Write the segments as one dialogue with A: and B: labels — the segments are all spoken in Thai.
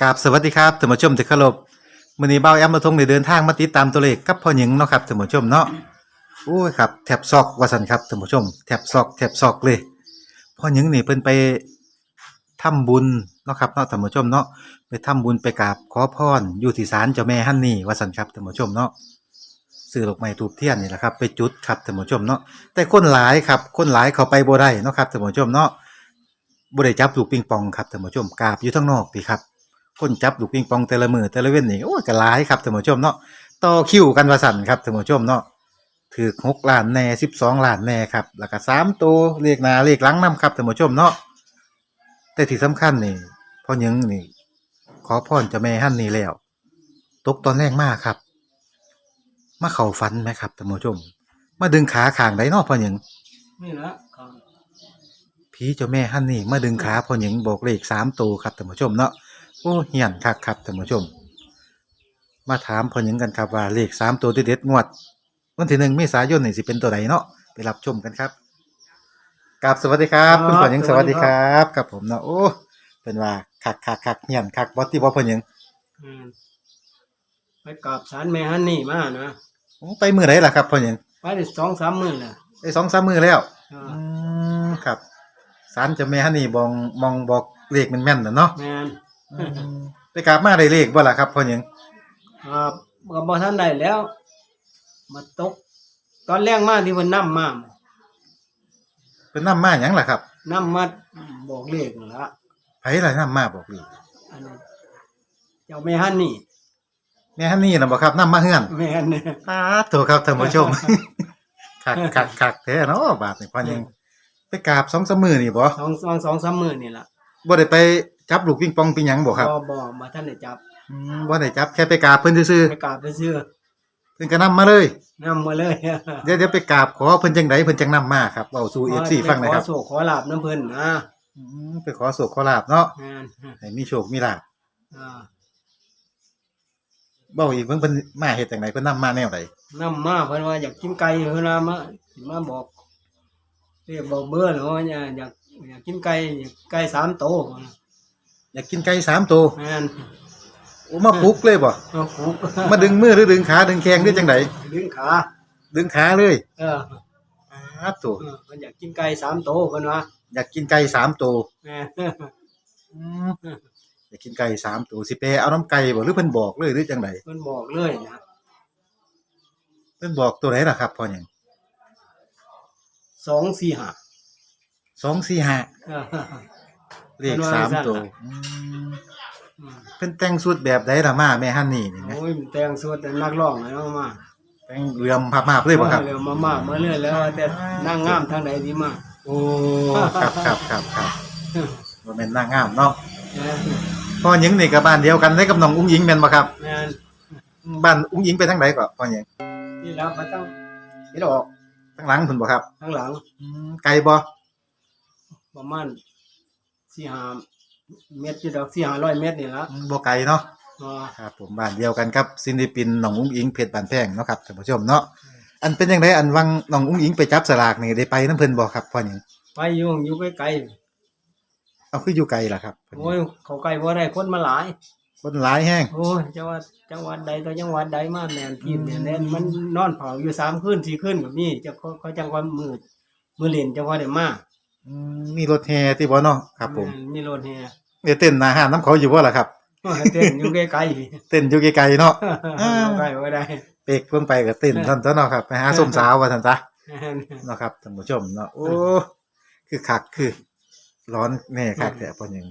A: กราบสวัสดีครับท่านผู้ชมที่เคารพมื้อนี้เบ้าแอมมาทงได้เดินทางมาติดตามตัวเลขกับพ่อหญิงเนาะครับท่านผู้ชมเนาะโอ้ยครับแทบซอกว่าซั่นครับท่านผู้ชมแทบซอกแทบซอกเลยพ่อหญิงนี่เพิ่นไปทำบุญเนาะครับเนาะท่านผู้ชมเนาะไปทำบุญไปกราบขอพรอยู่ที่ศาลเจ้าแม่ฮันนี่ว่าซั่นครับท่านผู้ชมเนาะซื้อดอกไม้ทูบเทียนนี่แหละครับไปจุดครับท่านผู้ชมเนาะแต่คนหลายครับคนหลายเขาไปบ่ได้เนาะครับท่านผู้ชมเนาะบ่ได้จับลูกปิงปองครับท่านผู้ชมกราบอยู่ข้งนอกพี่ครับ คนจับลูกปิงปองแต่ละมือแต่ละเว้นนี่โอ้ยก็หลายครับท่านผู้ชมเนาะต่อคิวกันว่าสั่นครับท่านผู้ชมเนาะถือหกล้านแน่สิบสองล้านแน่ครับแล้วก็สามตัวเลขหน้าเลขหลังนํครับท่านผู้ชมเนาะแต่ที่สำคัญนี่พ่อหยังนี่ ขอพรเจะแม่ฮั่นนี่แล้ว ตกตอนแรกมากครับมาเข่าฟันไหมครับท่านผู้ชม มาดึงขาข้างไดเนาะพ่อหยัง
B: นี่ละครับ
A: ผีเจ้าแม่ฮั่นนี่มาดึงขาพ่อหยังบอกเลขสามตัวครับท่านผู้ชมเนาะ โอ้เหียนคักครับท่านผู้ชม มาถามพ่อหยังกันครับว่าเลขสามตัวเด็ดๆงวด วันที่หนึ่งเมษายนนี่สิเป็นตัวใดเนาะไปรับชมกันครับกับสวัสดีครับ คุณพ่อหยังสวัสดีครับครับผมเนาะโอ้เป็นว่าคักคักคักเหียนคักบอที่บอพ่อหยัง
B: อืมไปกราบสารแม่ฮันนี่มานะ
A: โอ้ไปมือไหนล่ะครับพ่อหยัง
B: ไปได้สองสามมื้อน่ะ
A: ไอ้สองสามมือแล้ว
B: อ่า
A: อืมครับสารเจ้าแม่ฮั่นนี่บองมองบอกเลขแม่นๆน่ะเนาะ
B: แม่น
A: อืม ไปกราบมาได้เลขบ่ล่ะครับพ่อหยัง
B: ครับก็บ่ทันได้แล้ว มาตก ตอนแรกมาที่เพิ่นนำมา
A: เป็นน้ำมาหยังล่ะครับ
B: นำมาบอกเลขนั่นละ
A: ไผล่ะน้ำมาบอกเลข
B: อันนี้เจ้าแม่ฮันนี่
A: แม่ฮันนี่นะบอกครับน้ำมาเฮือน
B: แม่นเนี่ย
A: ตาตัวครับท่านผู้ชม คักคักคักแท้เนาะบาทนี่พ่อยังไปกราบสองสามมือนี่บ่
B: สองสองสองสามมื้อนี่ล่ะ
A: บ่ได้ไป จับลูกปิงปองปิงหยังบ่ครับ
B: บ่บ่บ่ทันได้จับ
A: อืมบ่ได้จับแค่ไปกราบเพิ่นซื่อ
B: ไปกราบไปซื้อ
A: ๆเพิ่นก็นำมาเลย
B: นำมาเลย
A: เดี๋ยวเดี๋ยวไปกราบขอเพิ่นจังไดเพิ่นจังนำมาครับเว้าสู่ FC ฟังหนะครับ
B: ขอโศกขอลาบน้ำเพิ่นนะ
A: อืมไปขอโศกขอลาบเนาะ
B: แม่น
A: ให้มีโชคมีลาบ
B: อ่า
A: เว้าอีกเพิ่นเพิ่นมาเฮ็ดจังไดเพิ่นนำมาแนวใด
B: น้ำมาเพิ่นว่าอยากกินไก่เพิ่นว่ามาสิมาบอกเรียกบอกเบอร์เนาะว่าอยากอยากอยากกินไก่อยากไก่สามโตว
A: อยากกินไก่สามตัว
B: แม่น
A: โอ้มาปลุกเลยบ่
B: มาปลูก
A: มาดึงมือหรือดึงขาดึงแขงหรือจังได
B: ดึงขา
A: ดึงขาเลย
B: เออ
A: อ้าตัว
B: เออเพิ่นอยากกินไก่สามโตวเพิ่นว่า
A: อยากกินไก่สามตัว
B: แม่น
A: อืมอยากกินไก่สามตัวสิไปเอาน้ำไก่บ่หรือเพิ่นบอกเลยหรือจังได
B: เพิ่นบอกเลยนะ
A: เพิ่นบอกตัวไหนล่ะครับพ่อหยัง
B: สองสี่ห้า
A: สองสี่ห้า
B: เออ
A: เลข
B: เพิ่นว่า
A: สาม
B: จังซั่น
A: ตัว
B: ล่ะ
A: อืม
B: อืม
A: เพิ่นแต่งสุดแบบใดล่ะมาแม่ฮันนี่นี่นะ
B: โอ้ยมันแต่งสุดแต่นักร้องแล้วมา
A: แต่งเหลื่อมภาพๆเลยบ่ครับ
B: เร็วมามามาเรื่อยแล้วว่าแต่นางงามทางใดดีมา
A: โอ้ครับครับครับครับบ่แม่นนางงามเนาะ
B: แม่น
A: พ่อหยังนี่ก็บ้านเดียวกันได้กับน้องอุ้งอิงแม่นบ่ครับ
B: แม่น
A: บ้านอุ้งอิงไปทางใดก็พ่อหยัง
B: ที่รับมาตั้งที่ดอก
A: ทางหลังเพิ่นบ่ครับ
B: ข้างหลัง
A: อืมไกลบ่
B: ประมาณ สี่ห้าเมตรที่ดอกสี่ห้าร้อยเมตรนี่ละ
A: อืมบ่ไกลเนาะ
B: อ่า
A: ครับผมบ้านเดียวกันครับศิลปินน้องอุ้งอิงเพชรบานแพงเนาะครับท่านผู้ชมเนาะอันเป็นยังไงอันวังน้องอุ้งอิงไปจับสลากนี่ได้ไปน้ำเพิ่นบ่ครับพ่อหยัง
B: ไปอยู่อยู่ใกล้
A: เอาคืออยู่ไกลล่ะครับ
B: ๆโอ้ยเขาใกล้บ่ได้คนมาหลาย
A: คนหลายแห้ง
B: โอ้ยจังหวัดจังหวัดใดต่อจังหวัดใดมาแม่นทีมเนี่ยแน่นมันนอนเผาอยู่สามคืนสี่คืนแบบนี้จะเขาเขาจังหวัดมืดมือเล่นจังหวัดได้มา
A: อืมมีรถแห่ที่บ่เนาะครับ ผม
B: แนมีรถแห่
A: เดี๋ยวเต้นหน้าห้านน้ำเขาอยู่บ่ล่ะครับ
B: เต้นอยู่ใกล้
A: เต้นอยู่ไกลๆเนาะ
B: ๆ
A: อ่า
B: ใกล้บ่ได้
A: เปกเพิ่งไปก็เต้นท่านตัวเนาะครับไปหาส้มสาวว่าท่านจ้ะ
B: แม่น
A: เนาะครับท่านผู้ชมเนาะโอ้คือคักคือ ร้อนแน่คักแต่พ่อหยัง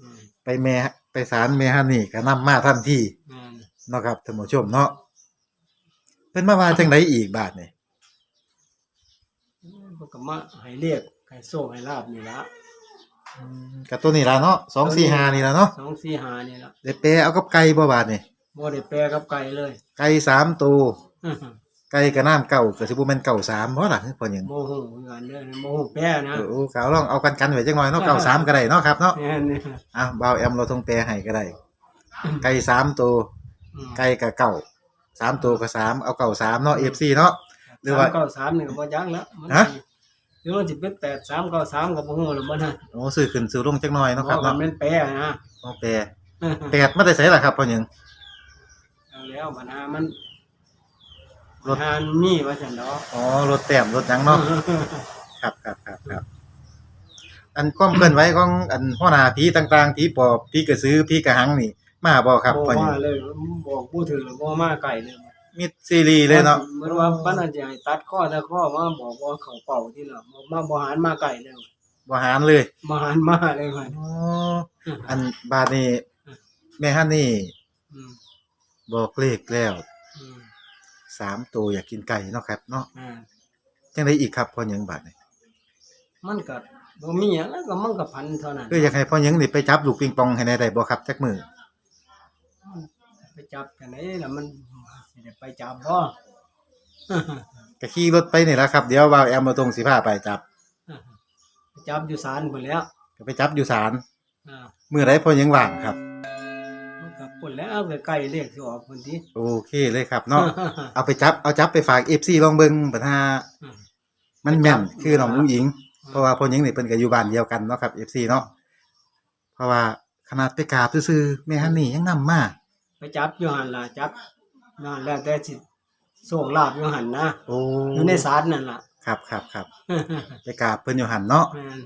B: อืม
A: ไปแม่ไปศาลแม่ฮันนี่ก็นำมาทันที
B: แม่น
A: เนาะครับท่านผู้ชมเนาะเป็นมาว่าจังไดอีกบาทนี่
B: พวกก็มาให้เรียก ให้โซ่ให้ลาบนี่ละ
A: อืมกับตัวนี้ล่ะเนาะสองสี่ห้านี่ล่ะเนาะ
B: สองสี่หานี่ละ
A: ได้แปลเอากับไก่บ่บาทนี่
B: บ่ได้แปรกับไก่เลย
A: ไก่สามตัวไก่กับน้ำเก่าก็สิบ่แม่นเก่าสามบ่ล่ะพ่อหยัง
B: โมโหเหมือนกันเด้อโมโหแปรนะ
A: เออโอ้กาวลองเอากันกันไว้จังหน่อยเนาะเก่าสามก็ได้เนาะครับเนาะ
B: แม่นนี่
A: อะบ่าวแอมเราทงแปลให้ก็ได้ ไก่สามตัว
B: อืม
A: ไก่กับเก่าสามตัวกับสามเอาเก่าสามเนาะ FC เนาะหรือว่า
B: สมเก้าสามนี่ก็บ่ยักแล้วมัน
A: ฮะ
B: สิห รือว่าสิเป็นแปดสามเก้าสามก็บ่ฮู้แล้วบ่นะ
A: โอ้ซื้อขึ้นซื้อลงจักหน่อยเนาะครับ
B: เพราะว่า
A: เนาะ
B: มันแปรนะ
A: โอ้แปลแปดมาได้ใส่ล่ะครับพ่อหยัง
B: เอาแล้วปัญหามัน
A: ร
B: ปั
A: ถ
B: ญหามีว่าซั่นเนาะ
A: อ๋อรถแต้มรถหยังเนาะครับครับครับครับ อันความเคลื่อนไหวของอันหัวหน้าผีต่างๆผีปอบผีกระสือผีกระหังนี่ มาบ่ครับ
B: บ่
A: พ่อหยัง
B: มาเลยบอกผู้ถือแล้วบ่มาไกลเลย
A: มีซีรีส์เลยเนาะ
B: เหมือนว่าบ้านอาจจะให้ตัดข้อแต่ข้อมาบอกว่าเขาเป่าที่ละบ่มาบ่หารมาไกลเลย
A: บ่หารเลย
B: มาหารมาเลยมัน
A: อ๋ออันบาดนี้แม่ฮันนี่
B: อืม
A: บอกเลขแล้ว
B: อืม
A: สามตัวอยากกินไก่เนาะครับเนาะ
B: อ่า
A: จังไดอีกครับพ่อหยังบาดนี้
B: มันก็บ่มีหยังแล้วก็มันก็พันเท่านั้น
A: คืออยากให้พ่อหยังนี่ไปจับลูกปิงปองให้ได้ได้บ่ครับจักมือ
B: ไปจับกันไหนล่ะมัน สิได้ไปจับบ่
A: ก็ขี่รถไปนี่ล่ะครับ เดี๋ยวว่าวแอมมาตรงสิพาไปจับ
B: ไปจับอยู่ศาลพุ่นแล้ว
A: ก็ไปจับอยู่ศาล
B: อ่า
A: มื้อใดพ่อหยังว่างครับ
B: มันก็พุ่นแล้วใกล้ๆเลขสิออกพุ่นติ
A: โอเคเลยครับเนาะ เอาไปจับเอาจับไปฝาก FC ลองเบิ่งปัญหา
B: อืม
A: มันแม่น
B: ไปจับ
A: คือน้องอุ้งอิง
B: อืม
A: เพราะว่าพ่อหญิงนี่เพิ่นก็อยู่บ้านเดียวกันเนาะครับ FC เนาะเพราะว่าขนาดไปกราบซื่อๆแม่ฮันนี่ยังนำมา
B: ไปจับอยู่หั่นล่ะจับ นั่นแล้วแต่สิส่งลาบอยู่หั่นนะ
A: โอ้
B: อยู่ในศาลนั่นล่ะ
A: ครับครับครับไปกราบเพิ่นอยู่หั่นเนาะ
B: แม่น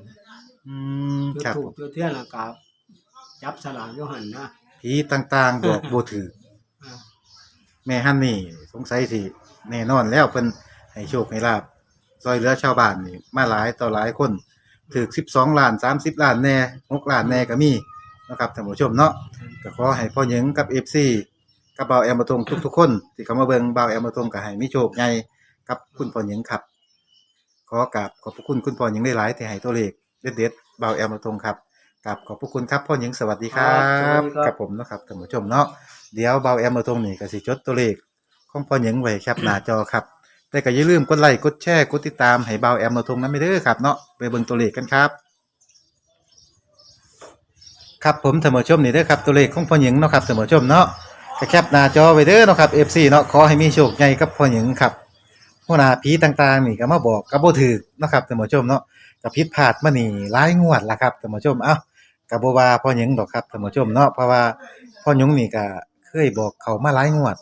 A: อืม
B: จุด
A: ครับ
B: ถูกจุดเทียนและกาบจับสลากอยู่หั่นนะ
A: ผีต่างๆบอกบ่ถูก
B: อ่า
A: แม่ฮันนี่ สงสัยสิแน่นอนแล้วเพิ่นให้โชคให้ลาบซอยเหลือชาวบ้านนี่มาหลายต่อหลายคนถูก12ล้าน 30ล้านแน่6ล้านแน่ก็มีเนาะครับท่านผู้ชมเนาะ ก็ขอให้พ่อหญิงกับ FC กับบ่าวแอมมาตรงทุกๆคนที่เข้ามาเบิ่งบ่าวแอมมาตรงก็ให้มีโชคใหญ่กับคุณพ่อหญิงครับ ขอกราบขอบพระคุณคุณพ่อหญิงหลายๆที่ให้ตัวเลขเด็ดๆบ่าวแอมมาตรงครับกราบขอบพระคุณครับพ่อหญิงสวัสดีครับกับผมเนาะครับท่านผู้ชมเนาะเดี๋ยวบ่าวแอมมาตรงนี่ก็สิจดตัวเลขของพ่อหญิงไว้แคปหน้าจอครับ แต่ก็อย่าลืมกดไลค์กดแชร์กดติดตามให้บ่าวแอมมาตรงนั้นไม่เด้อครับเนาะไปเบิ่งตัวเลขกันครับ ครับผมเสมอชมนี่เด้อครับตัวเลขของพ่อหญิงเนาะครับเสมอชมเนาะ ก็แคปหน้าจอไว้เด้อเนาะครับ FC เนาะขอให้มีโชคใหญ่กับพ่อหญิงครับหัวหน้าผีต่างๆนี่ก็มาบอกกับบ่ถูกเนาะครับเสมอชมเนาะก็ผิดพลาดมานี่หลายงวดละครับเสมอชมเอ้าก็บ่ว่าพ่อหญิงดอกครับเสมอชมเนาะเพราะว่าพ่อหญิงนี่ก็เคยบอกเขามาหลายงวด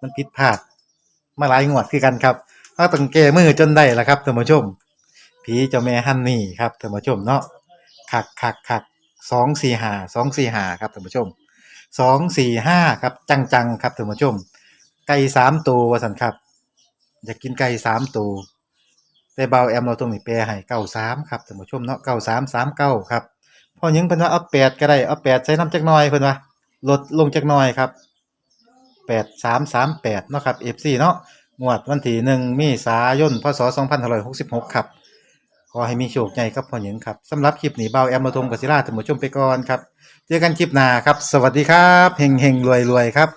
A: มันผิดพลาด มาหลายงวดคือกันครับเราต้องแก้มือจนได้ละครับท่านผู้ชมผีเจ้าแม่ฮันนี่ครับท่านผู้ชมเนาะคักคักคักสองสี่หาสองสี่หาครับท่านผู้ชม สองสี่ห้าครับ จังๆครับท่านผู้ชม ไก่สามตัววสันครับ อยากกินไก่สามตัวแต่เบาแอมเราตรงนี้แปรให้เก้าสามครับท่านผู้ชมเนาะเก้าสามสามเก้าครับพอยิงเพิ่นว่าเอาแปดก็ได้เอาแปดใส่น้ำจักน่อยเพิ่นว่าลดลงจักน่อยครับแปดสามสามแปดเนาะครับเอฟซีเนาะงวดวันที่หนึ่งมีสายนพศสองพันหกสิบหกครับ ขอให้มีโชคใหญ่ครับพ่อหญิงครับสำหรับคลิปนี้เบาแอมมาตรงกับศิลาท่านผู้ชมไปก่อนครับเจอกันคลิปหน้าครับ สวัสดีครับเฮงเฮงรวยรวยครับ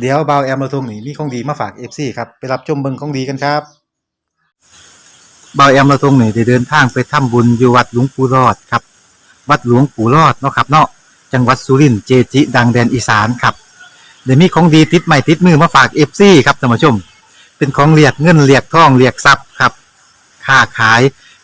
A: เดี๋ยวเบาแอมมาตรงนี้มีของดีมาฝากเอฟซีครับไปรับชมเบิงของดีกันครับเบาแอมมาตรงนี้ได้เดินทางไปทำบุญอยู่วัดหลวงปู่รอดครับ วัดหลวงปู่รอดเนาะครับเนาะจังหวัดสุรินทร์เจจิ ดังแดนอีสานครับเดี๋ยวมีของดีติดใหม่ติดมือมาฝากเอฟซีครับท่านผู้ชม เป็นของเรียกเงินเรียกทองเรียกทรัพย์ครับค้าขาย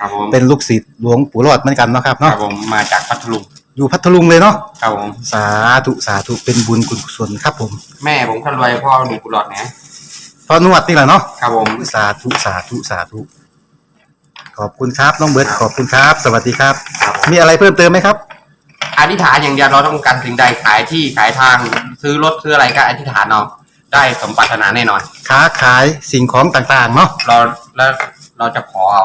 C: ครับผม
A: เป็นลูกศิษย์หลวงปู่รอดเหมือนกันเนาะครับ
C: ครั
A: เนาะ
C: บผมมาจากพัทลุง
A: อยู่พัทลุงเลยเนาะ
C: ครับผม
A: สาธุสาธุเป็นบุญกุศลครับผม
C: แม่ผมคนรวยพ่อหนุ่มกุหลาบนะ
A: พอนวดนี่แหละเนาะ
C: ครับผม
A: สาธุสาธุสาธุขอบคุณครับน้องเบิร์ดขอบคุณครับ สวัสดีครับ
C: ครับผม
A: มีอะไรเพิ่มเติมไหมครับ
C: อธิษฐานอย่างเดียวเราต้องการสิ่งใดขายที่ขายทางซื้อรถซื้ออะไรก็อธิษฐานเอาได้สมปรารถนาแน่นอน
A: ค้าขายสิ่งของต่างๆเนาะ
C: เราแล้วเราจะขอเอา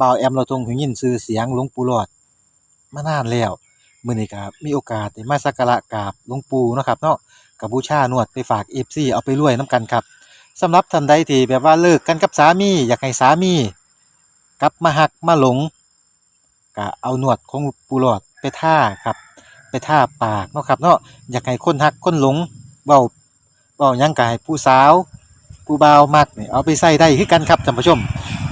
A: บ่าวแอมเราทรงหูยินชื่อเสียงหลวงปู่หลอดมานานแล้วมื้อนี้ก็มีโอกาสได้มาสักการะกราบหลวงปู่เนาะครับเนาะกับบูชานวดไปฝาก FC เอาไปรวยนํกันครับสำหรับท่านใดที่แบบว่าเลิกกันกับสามี อยากให้สามี กลับมาหักมาหลงก็เอาหนวดของปูหลอดไปท่าครับ ไปท่าปากเนาะครับเนาะอยากให้คนหักคนหลงเว้าเว้ายังก็ให้ผู้สาว ผู้บ่าวมักเนี่ยเอาไปใส่ได้คือกันครับท่านผู้ชม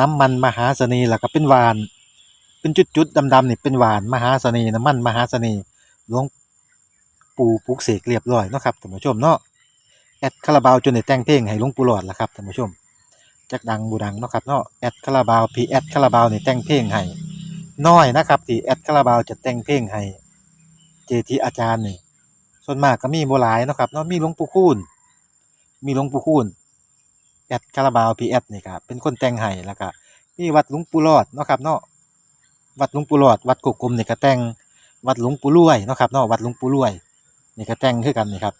A: น้ำมันมหาเสน่ห์แล้วก็เป็นหวาน เป็นจุดๆดำๆนี่เป็นหวานมหาเสน่ห์น้ำมันมหาเสน่ห์หลวงปู่ปลุกเสกเรียบร้อยเนาะครับท่านผู้ชมเนาะแอดคาราบาวจนได้แต่งเพลงให้หลวงปู่หลอดล่ะครับท่านผู้ชมจักดังบูดังเนาะครับเนาะแอดคาราบาวพีแอดคาราบาวนี่แต่งเพลงให้น้อยนะครับที่แอดคาราบาวจะแต่งเพลงให้เจทีอาจารย์นี่ส่วนมากก็มีบ่หลายเนาะครับเนาะมีหลวงปู่คูณมีหลวงปู่คูณ ดคาราบาวพีแอดนี่ครับเป็นคนแต่งให้แล้วก็มีวัดหลวงปู่รอดเนาะครับเนาะวัดหลวงปู่รอด วัดกกกลมนี่ก็แต่งวัดหลวงปู่รวยเนาะครับเนาะวัดหลวงปู่รวยนี่ก็แต่งคือกันนี่ครับ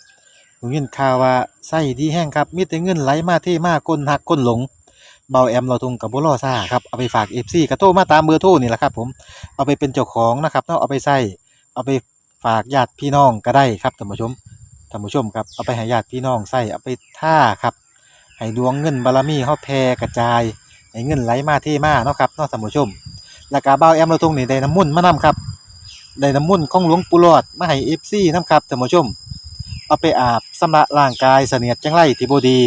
A: ผมยินข่าวว่าไส้ดีแห้งครับมีแต่เงินไหลมาเทมาคนหักคนหลงเบาแอมเราทุงกับบุรอซ่าครับเอาไปฝากเอฟซีกระโทรมาตามเบอร์โทรนี่แหละครับ ผมเอาไปเป็นเจ้าของนะครับเนาะเอาไปใส่เอาไปฝากญาติพี่น้องก็ได้ครับท่านผู้ชมท่านผู้ชมครับเอาไปให้ญาติพี่น้องใส่เอาไปท่าครับ ให้ดวงเงินบารมีเฮาแผ่กระจายให้เงินไหลมาเทมาเนาะครับเนาะท่านผู้ชมแล้วก็เบาแอมเราทุงนี่ได้น้ำมุ่นมานํครับได้น้ำมุ่นของหลวงปู่หลอดมาให้เอฟซีนํครับท่านผู้ชม เอาไปอาบสำระร่างกายเสนียดจังไรที่บ่ดี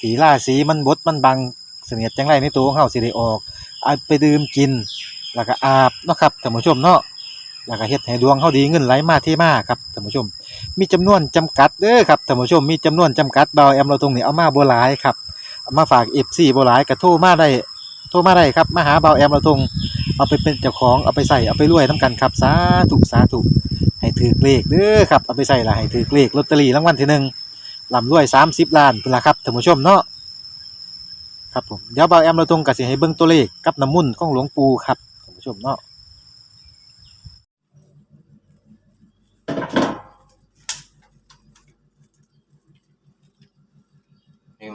A: ถีล่าสีมันบดมันบังเสนียดจังไรในตัวของเฮาสิได้ออกเอาไปดื่มกินแล้วก็อาบเนาะครับท่านผู้ชมเนาะ แล้วก็เฮ็ดให้ดวงเฮาดีเงินไหลมาเทมาครับท่านผู้ชม มีจำนวนจำกัดเด้อครับท่านผู้ชมมีจำนวนจำกัดเบาแอมเราตรงนี้เอามาบ่หลายครับเอามาฝาก FC บ่หลายก็โทรมาได้โทรมาได้ครับมาหาเบาแอมเราตรงเอาไปเป็นเจ้าของเอาไปใส่เอาไปรวยนํกันครับสาธุสาธุให้ถือเลขเด้อครับเอาไปใส่ละให้ถือเลขลอตเตอรี่รางวัลที่หนึ่งลำรวยสามสิบล้านเป็นละครับท่านผู้ชมเนาะครับผมเดี๋ยวเบาแอมเราตรงกับสิให้เบิ่งตัวเลขกับน้ำมุ่นของหลวงปู่ครับท่านผู้ชมเนาะ
C: นี่คุณ